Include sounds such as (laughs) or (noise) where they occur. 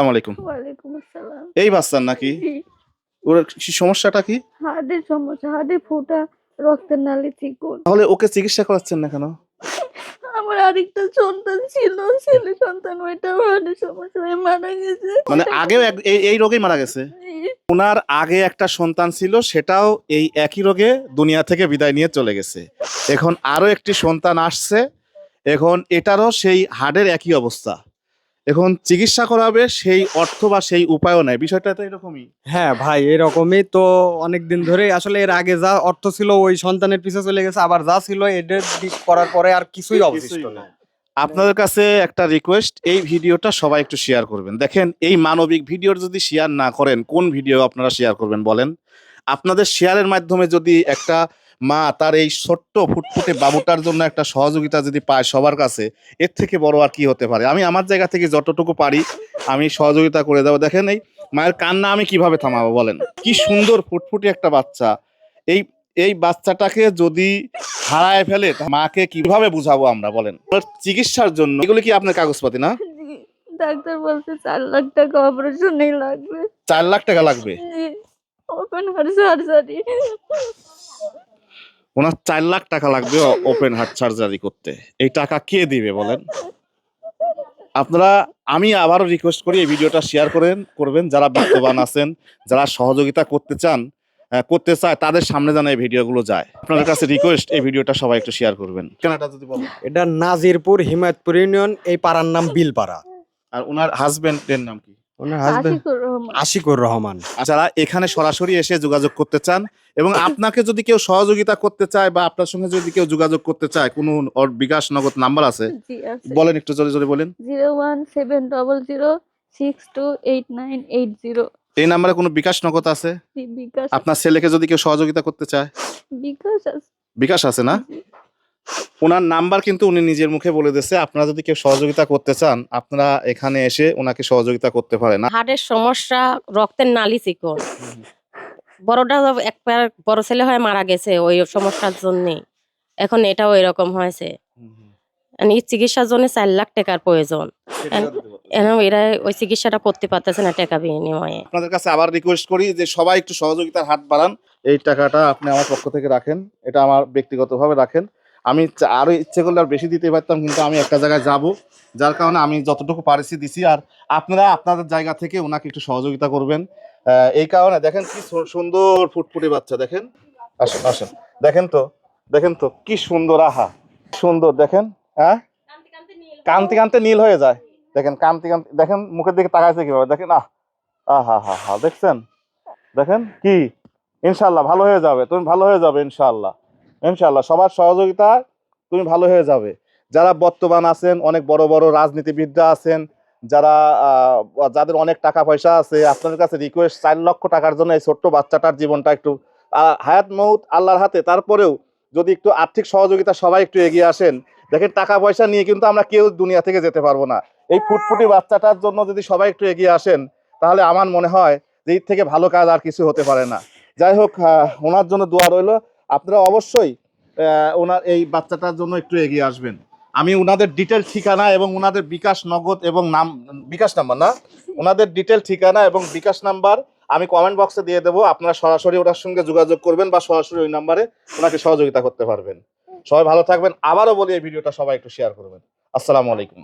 আসসালামু আলাইকুম ওয়ালাইকুম আসসালাম। এই বাচ্চার নাকি? ওর কি সমস্যাটা কি? হার্টের সমস্যা হার্টে ফোটা রক্তের নালি চিকুন। তাহলে ওকে চিকিৎসা করাচ্ছেন না কেন? আমার আরেকটা সন্তান ছিল ছেলে সন্তান ওইটাও হার্টের সমস্যা হয়ে মারা গেছে। মানে আগেও এক- এই এই রোগেই মারা গেছে? ওনার আগে একটা সন্তান ছিল সেটাও এই একই রোগে দুনিয়া থেকে বিদায় নিয়ে চলে গেছে। এখন আরও একটি সন্তান আসছে এখন এটারও সেই হার্টের একই অবস্থা। এখন চিকিৎসা করাবে সেই অর্থ বা সেই উপায়ও নাই। বিষয়টা তো এরকমই। হ্যাঁ ভাই এরকমই তো অনেক দিন ধরে আসলে এর আগে যা অর্থ ছিল ওই সন্তানের পিছে চলে গেছে আবার যা ছিল এটা দিক করার পরে আর কিছুই অবশিষ্ট নেই। আপনাদের কাছে একটা রিকোয়েস্ট এই ভিডিওটা সবাই একটু শেয়ার করবেন। দেখেন এই মানবিক ভিডিওর যদি শেয়ার না করেন কোন ভিডিও আপনারা শেয়ার করবেন বলেন? আপনাদের শেয়ারের মাধ্যমে যদি একটা মা তার এই ছোট্ট ফুটফুটে বাবুটার জন্য একটা সহযোগিতা যদি পায় সবার কাছে এর থেকে বড় আর কি হতে পারে? আমি আমার জায়গা থেকে যতটুকু পারি আমি সহযোগিতা করে দেবো। দেখেন এই মায়ের কান্না আমি কীভাবে থামাবো বলেন? কি সুন্দর ফুটফুটে একটা বাচ্চা। এই এই বাচ্চাটাকে যদি হারায় ফেলে তা মাকে কীভাবে বুঝাবো আমরা বলেন? চিকিৎসার জন্য এগুলো কি আপনার কাগজপাতি না? ডাক্তার বলছে চার লাখ টাকা অপারেশনেই লাগবে। চার লাখ টাকা লাগবে? ওপেন হার্ট সার্জারি ওনার চার লাখ টাকা লাগবে ওপেন হার্ট সার্জারি করতে। এই টাকা কে দিবে বলেন? আপনারা আমি আবারও রিকোয়েস্ট করি এই ভিডিওটা শেয়ার করেন করবেন। যারা বিত্তবান আছেন যারা সহযোগিতা করতে চান আহ, করতে চায় তাদের সামনে যেন এই ভিডিওগুলো যায়। আপনাদের কাছে রিকোয়েস্ট এই ভিডিওটা সবাই একটু শেয়ার করবেন। কেনাটা যদি বলেন। এটা নাজিরপুর হিমায়তপুর ইউনিয়ন এই পাড়ার নাম বিলপাড়া। আর ওনার হাজবেন্ডের নাম কি? ওনার হাজবেন্ড আশিকুর রহমান। যারা এখানে সরাসরি এসে যোগাযোগ করতে চান এবং (laughs) আপনাকে যদি কেউ সহযোগিতা করতে চায় বা আপনার সঙ্গে যদি কেউ যোগাযোগ করতে চায় কোনো ওর বিকাশ নগদ নাম্বার আছে? বলেন একটু জোরে জোরে বলেন। Zero one seven double zero six two eight nine eight zero. এই নাম্বারে কোনো বিকাশ নগদ আছে? বিকাশ আপনার ছেলেকে যদি কেউ সহযোগিতা করতে চায়? বিকাশ আছে। বিকাশ আছে না। ওনার নাম্বার কিন্তু উনি নিজের মুখে বলে দিয়েছে। আপনারা যদি কেউ সহযোগিতা করতে চান আপনারা এখানে এসে ওনাকে সহযোগিতা করতে পারেন। হার্টের সমস্যা রক্তের নালি চিকন। বড়টা একবার বড় ছেলে হয় মারা গেছে ওই সমস্যার জন্যে। এখন এটাও এরকম হয়েছে। মানে এই চিকিৎসার জন্য চার লাখ টাকার প্রয়োজন। এরা ওই চিকিৎসাটা করতে পারতেছে না টাকা বিনিময়ে। আপনাদের কাছে আবার রিকোয়েস্ট করি যে সবাই একটু সহযোগিতার হাত বাড়ান। এই টাকাটা আপনি আমার পক্ষ থেকে রাখেন। এটা আমার ব্যক্তিগতভাবে রাখেন। আমি আরও ইচ্ছে করলে আর বেশি দিতে পারতাম, কিন্তু আমি একটা জায়গায় যাব। যার কারণে আমি যতটুকু পারিছি দিছি। আর আপনারা আপনাদের জায়গা থেকে ওনাকে একটু সহযোগিতা করবেন। এই কারণে দেখেন কি সুন্দর ফুটফুটে বাচ্চা, দেখেন। আসুন আসুন। দেখেন তো দেখেন তো, কি সুন্দর, আহা! সুন্দর, দেখেন হ্যাঁ? কান্তি কান্তি নীল হয়ে যায়। দেখেন, কান্তি কান্তি, দেখেন, মুখের দিকে তাকাইছে কীভাবে? দেখেন, আহ, আহা, হা হা, দেখছেন? দেখেন, কি? ইনশাল্লাহ, ভালো হয়ে যাবে। তুমি ভালো হয়ে যাবে, ইনশাল্লাহ। ইনশাল্লাহ সবার সহযোগিতা তুমি ভালো হয়ে যাবে। যারা বর্তমান আছেন, অনেক বড় বড় রাজনীতিবিদরা আছেন, যারা যাদের অনেক টাকা পয়সা আছে, আপনাদের কাছে রিকোয়েস্ট চার লক্ষ টাকার জন্য এই ছোট্ট বাচ্চাটার জীবনটা একটু হায়াত মৌত আল্লাহর হাতে। তারপরেও যদি একটু আর্থিক সহযোগিতা সবাই একটু এগিয়ে আসেন, দেখেন টাকা পয়সা নিয়ে কিন্তু আমরা কেউ দুনিয়া থেকে যেতে পারব না। এই ফুটফুটি বাচ্চাটার জন্য যদি সবাই একটু এগিয়ে আসেন, তাহলে আমার মনে হয় যে এর থেকে ভালো কাজ আর কিছু হতে পারে না। যাই হোক ওনার জন্য দোয়া রইল। আপনারা অবশ্যই ওনার এই বাচ্চাটার জন্য একটু এগিয়ে আসবেন। আমি ওনাদের ডিটেল ঠিকানা এবং ওনাদের বিকাশ নগদ এবং নাম, বিকাশ নাম্বার না? ওনাদের ডিটেল ঠিকানা এবং বিকাশ নাম্বার আমি কমেন্ট বক্সে দিয়ে দেবো। আপনারা সরাসরি ওনার সঙ্গে যোগাযোগ করবেন বা সরাসরি ওই নাম্বারে ওনাকে সহযোগিতা করতে পারবেন। সবাই ভালো থাকবেন। আবারও বলি, এই ভিডিওটা সবাই একটু শেয়ার করবেন। আসসালামু আলাইকুম।